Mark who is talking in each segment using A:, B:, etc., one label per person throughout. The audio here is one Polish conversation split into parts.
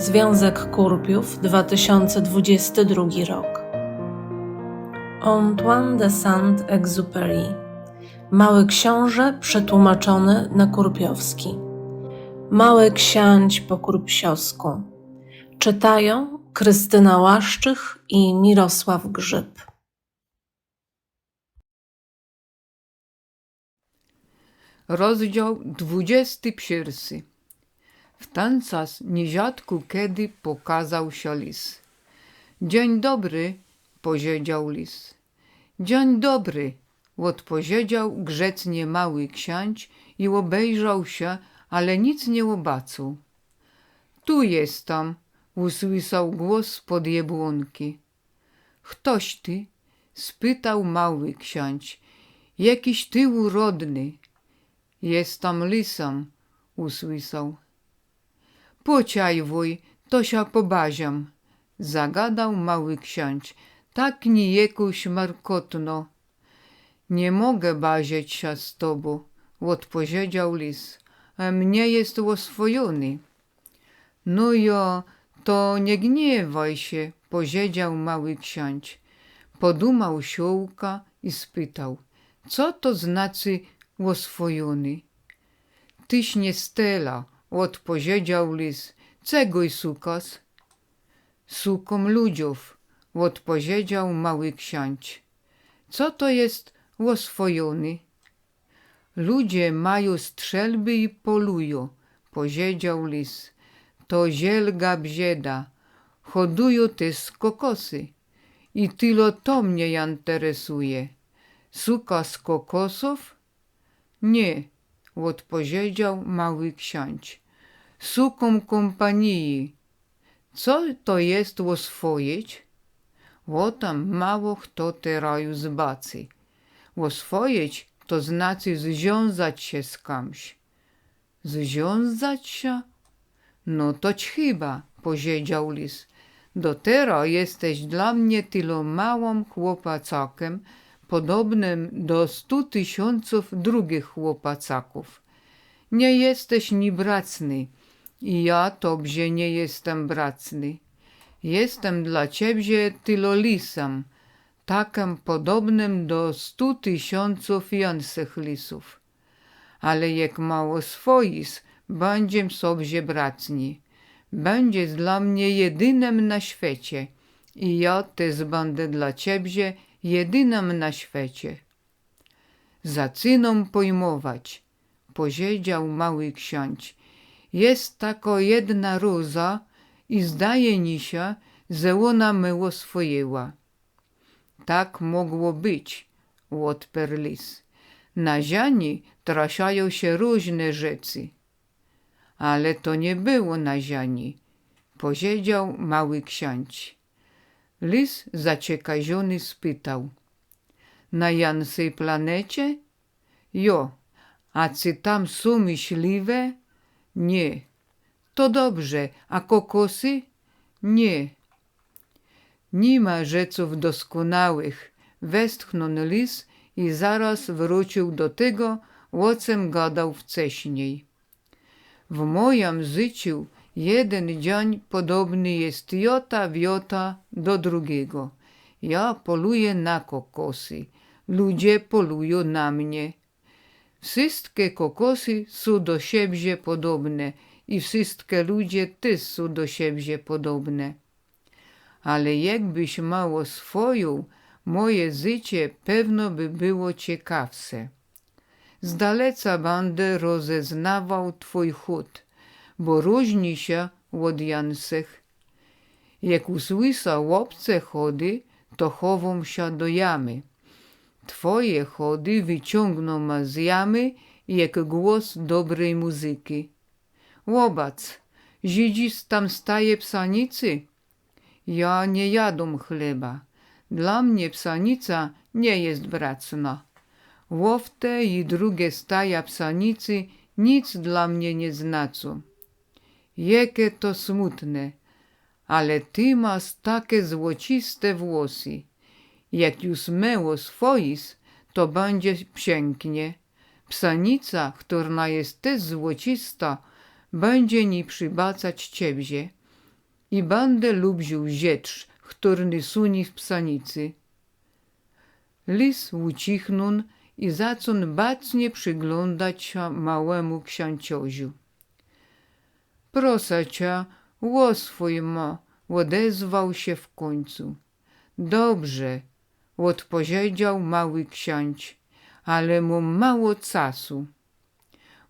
A: Związek Kurpiów 2022 rok. Antoine de Saint-Exupéry Mały książę przetłumaczony na kurpiowski. Mały ksiądź po kurpsiowsku. Czytają Krystyna Łaszczych i Mirosław Grzyb.
B: Rozdział 21. W ten czas nierzadko kiedy pokazał się lis. Dzień dobry, powiedział lis. Dzień dobry, odpowiedział grzecznie mały ksiądz i obejrzał się, ale nic nie obaczył. Tu jestem, usłyszał głos spod jabłonki. Ktoś ty? spytał mały ksiądz. Jakiś ty urodny. Jestem lisem, usłyszał. Pociaj wuj, to się pobaziam, zagadał mały ksiądz. Tak niejekuś markotno. Nie mogę bazić się z tobą, odpowiedział lis. A mnie jest oswojony. No jo, to nie gniewaj się, powiedział mały ksiądz. Podumał siołka i spytał, co to znaczy oswojony? Tyś nie stela, odpowiedział lis. Czegoj sukas? Sukom ludziów, odpowiedział mały ksiądz. Co to jest oswojony? Ludzie mają strzelby i polują, powiedział lis. To zielga bzieda, hodują też kokosy. I tylo to mnie interesuje. Suka z kokosów? Nie, odpowiedział mały ksiądz. Suką kompanii. Co to jest oswoić? O tam mało kto teraju zbacy. Oswoić to znaczy związać się z kimś. Związać się? No toć chyba, powiedział lis. Do teraz jesteś dla mnie tylo małym chłopacakiem, podobnym do stu tysiąców drugich chłopacaków. Nie jesteś ni bracny i ja tobie nie jestem bracny. Jestem dla ciebie tylo lisem, takim podobnym do stu tysiąców jansych lisów. Ale jak mało swois, będziem sobie bracni. Będziesz dla mnie jedynym na świecie i ja też będę dla ciebie jedynym na świecie. Zaczynam pojmować, powiedział mały ksiądz. Jest tako jedna roza i zdaje mi się, że ona mnie oswoiła. Tak mogło być, odparł. Na ziemi trafiają się różne rzeczy. Ale to nie było na ziemi, powiedział mały ksiądz. Lis zaciekawiony spytał. Na jansej planecie? Jo, a czy tam są myśliwe? Nie. To dobrze, a kokosy? Nie. Nie ma rzeczów doskonałych, westchnął lis i zaraz wrócił do tego, o czym gadał wcześniej. W moim życiu jeden dzień podobny jest jota w jota do drugiego. Ja poluję na kokosy, ludzie polują na mnie. Wszystkie kokosy są do siebie podobne i wszystkie ludzie też są do siebie podobne. Ale jakbyś mało swoją, moje życie pewno by było ciekawsze. Z daleca będę rozeznawał twój chód, bo różni się od. Jak usłyszę obce chody, to chowam się do jamy. Twoje chody wyciągną me z jamy, jak głos dobrej muzyki. Łobac, Żydzi tam staje psanicy? Ja nie jadą chleba. Dla mnie psanica nie jest bracna. Łowte i drugie staja psanicy nic dla mnie nie znaczą. Jakie to smutne, ale ty masz takie złociste włosy. Jak już meło swois, to będzie pięknie. Psanica, która jest też złocista, będzie ni przybacać ciebie. i będę lubił ziecz, którny suni w psanicy. Lis ucichnął i zaczął bacnie przyglądać się małemu księcioziu. Proszę cię, łoswój mo, odezwał się w końcu. Dobrze, odpowiedział mały ksiądz, ale mu mało czasu.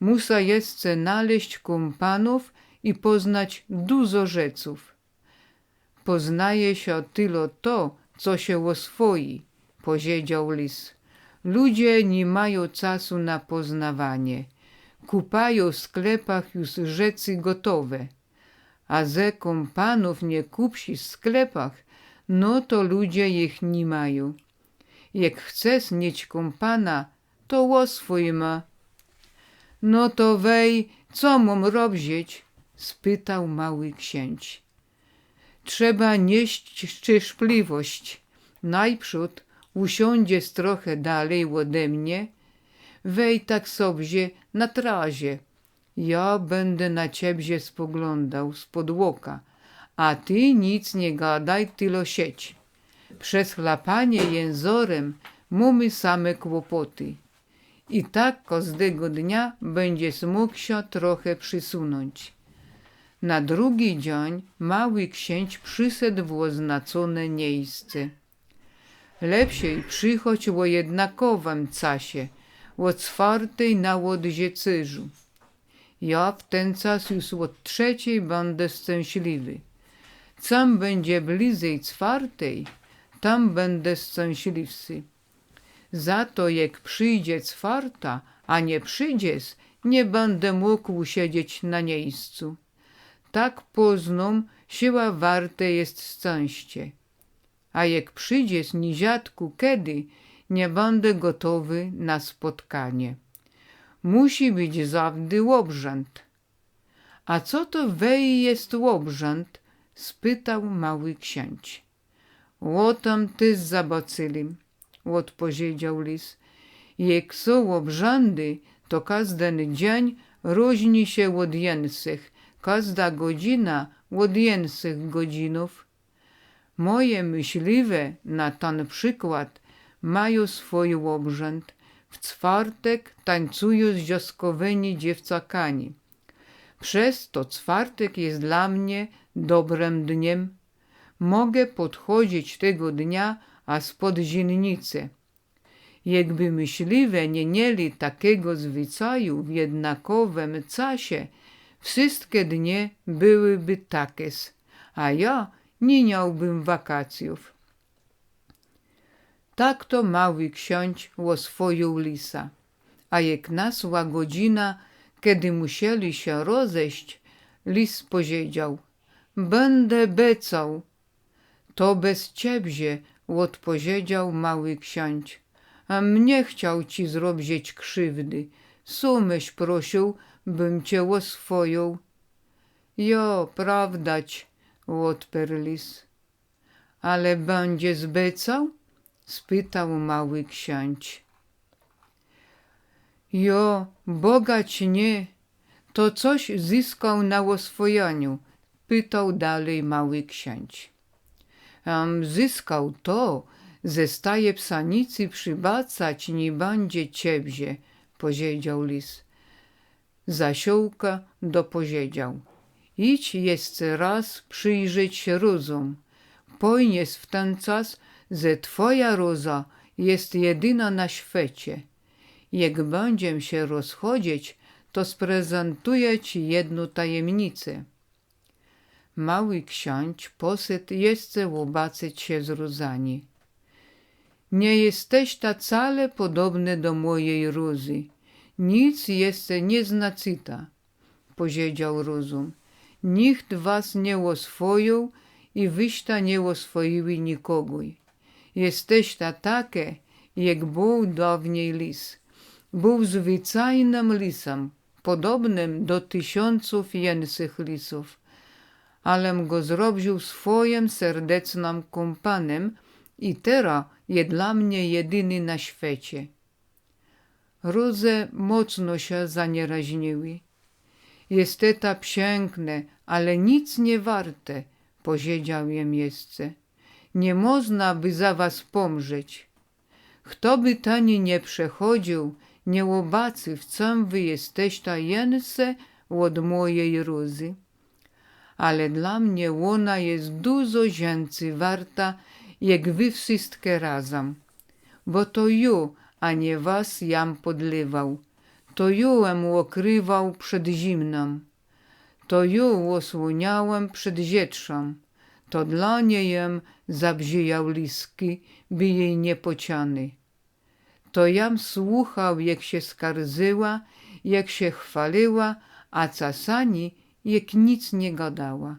B: Musa jeszcze znaleźć kompanów i poznać dużo rzeców. Poznaje się tylko to, co się oswoi, powiedział lis. Ludzie nie mają czasu na poznawanie. Kupają w sklepach już rzeczy gotowe. A ze kompanów nie kupsi w sklepach, no to ludzie ich nie mają. Jak chcesz mieć kompana, to oswój ma. No to wej, co mam robić? spytał mały księć. Trzeba nieść szczęśliwość. Najprzód usiądziesz trochę dalej ode mnie, wej tak sobie na trazie. Ja będę na ciebie spoglądał z podłoka, a ty nic nie gadaj, tylo sieć. Przez chlapanie jęzorem mamy same kłopoty. I tak każdego dnia będziesz mógł się trochę przysunąć. Na drugi dzień mały księć przyszedł w oznaczone miejsce. Lepsiej przychodź o jednakowym czasie, o czwartej na łodzie cyżu. Ja w ten czas już od trzeciej będę szczęśliwy. Sam będzie bliżej czwartej, tam będę szczęśliwszy. Za to jak przyjdzie czwarta, a nie przyjdziesz, nie będę mógł siedzieć na miejscu. Tak poznam, siła warte jest szczęście. A jak przyjdziesz niziatku kiedy, nie będę gotowy na spotkanie. Musi być zawdy łobrząt. A co to wej jest łobrząt? spytał mały ksiądz. O tam ty zobaczyli, odpowiedział lis. Jak są obrzędy, to każdy dzień różni się od jęsych, każda godzina od jęsych godzinów. Moje myśliwe na ten przykład mają swój obrzęd. W czwartek tańcują z zioskowymi dziewcakami. Przez to czwartek jest dla mnie dobrym dniem. Mogę podchodzić tego dnia a spod źrenicy. Jakby myśliwe nie mieli takiego zwyczaju w jednakowym czasie, wszystkie dnie byłyby takie, a ja nie miałbym wakacjów. Tak to mały ksiądz oswoił lisa, a jak nasła godzina, kiedy musieli się rozejść, lis powiedział, będę becał. To bez ciebie, odpowiedział mały ksiądz, a mnie chciał ci zrobić krzywdy. Sumyś prosił, bym cię oswoił. Jo, prawdać, odparł lis. Ale będzie zbecał? Spytał mały ksiądz. Jo, bogać nie, to coś zyskał na oswojaniu, pytał dalej mały ksiądz. Um, zyskał to, ze staje psanicy przybacać nie będzie ciebie, powiedział lis. Zasiołka dopowiedział. Idź jeszcze raz przyjrzeć się rozum. Pojnies w ten czas, że twoja roza jest jedyna na świecie. Jak będziemy się rozchodzić, to sprezentuję ci jedną tajemnicę. Mały ksiądz poszedł jeszcze łobaczyć się z rozani. Nie jesteś ta wcale podobny do mojej Rózy. Nic jeszcze nie znaczyta, powiedział rozum. Nikt was nie oswoił i wyśta nie oswoiły nikogo. Jesteś ta takie, jak był dawniej lis. Był zwyczajnym lisem, podobnym do tysiąców jęsych lisów, alem go zrobił swoim serdecznym kompanem i teraz jest dla mnie jedyny na świecie. Róże mocno się zanieraźniły. Jest ta piękne, ale nic nie warte, Powiedział jem jeszcze. Nie można by za was pomrzeć. Kto by tani nie przechodził, nie łobacy, w czym wy jesteś tajemnice od mojej rózy. Ale dla mnie ona jest dużo zięcy warta, jak wy wszystkie razem. Bo to ju, a nie was jam podlewał. To jułem okrywał przed zimną. To ju osłoniałem przed zietrzą. To dla niej zabzijał liski, by jej nie pociany. To jam słuchał, jak się skarżyła, jak się chwaliła, a czasami jak nic nie gadała.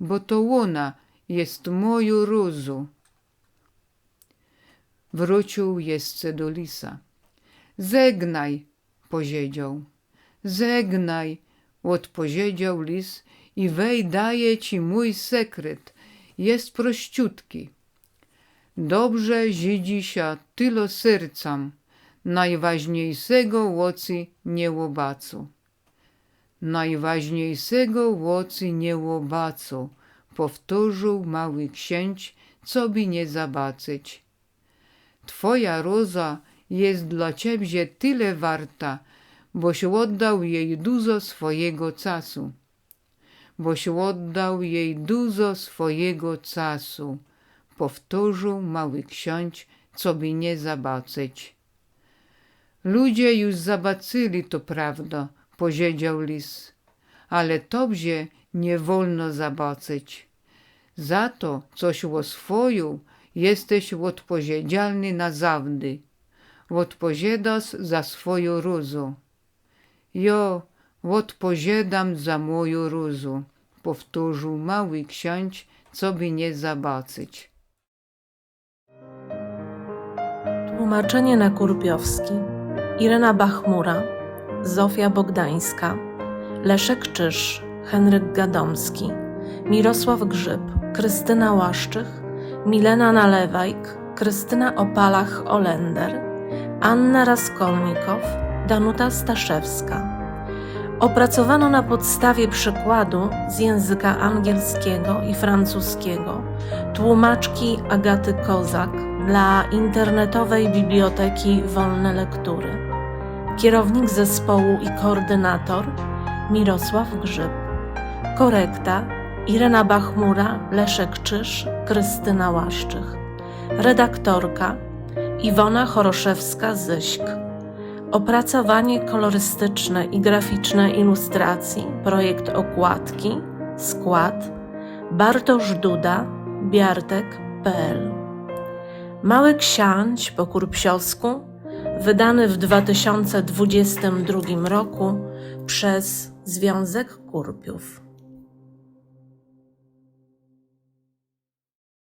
B: Bo to ona jest moją różu. Wrócił jeszcze do lisa. Zegnaj, powiedział. Zegnaj, odpowiedział lis i wej daję ci mój sekret. Jest prościutki. Dobrze zidzi się tylo sercam, najważniejszego łocy nie łobacu. Najważniejszego łocy nie łobacu, powtórzył mały księć, co by nie zobaczyć. Twoja roza jest dla ciebie tyle warta, boś oddał jej dużo swojego czasu. Boś oddał jej dużo swojego czasu, powtórzył mały ksiądz, co by nie zobaczyć. Ludzie już zobaczyli to prawda, powiedział lis, ale tobie nie wolno zobaczyć. Za to, coś oswoił, jesteś odpowiedzialny na zawdy. Odpowiadasz za swoją różu. Jo, odpowiadam za moją różu, powtórzył mały ksiądz, co by nie zobaczyć.
A: Tłumaczenie na kurpiowski. Irena Bachmura, Zofia Bogdańska, Leszek Czyż, Henryk Gadomski, Mirosław Grzyb, Krystyna Łaszczych, Milena Nalewajk, Krystyna Opalach-Olender, Anna Raskolnikow, Danuta Staszewska. Opracowano na podstawie przykładu z języka angielskiego i francuskiego tłumaczki Agaty Kozak dla internetowej biblioteki Wolne Lektury. Kierownik zespołu i koordynator Mirosław Grzyb. Korekta Irena Bachmura, Leszek Czyż, Krystyna Łaszczych. Redaktorka Iwona Choroszewska-Zyśk. Opracowanie kolorystyczne i graficzne ilustracji, projekt okładki, skład Bartosz Duda, biartek.pl Mały Ksiądź po kurpsiowsku, wydany w 2022 roku przez Związek Kurpiów.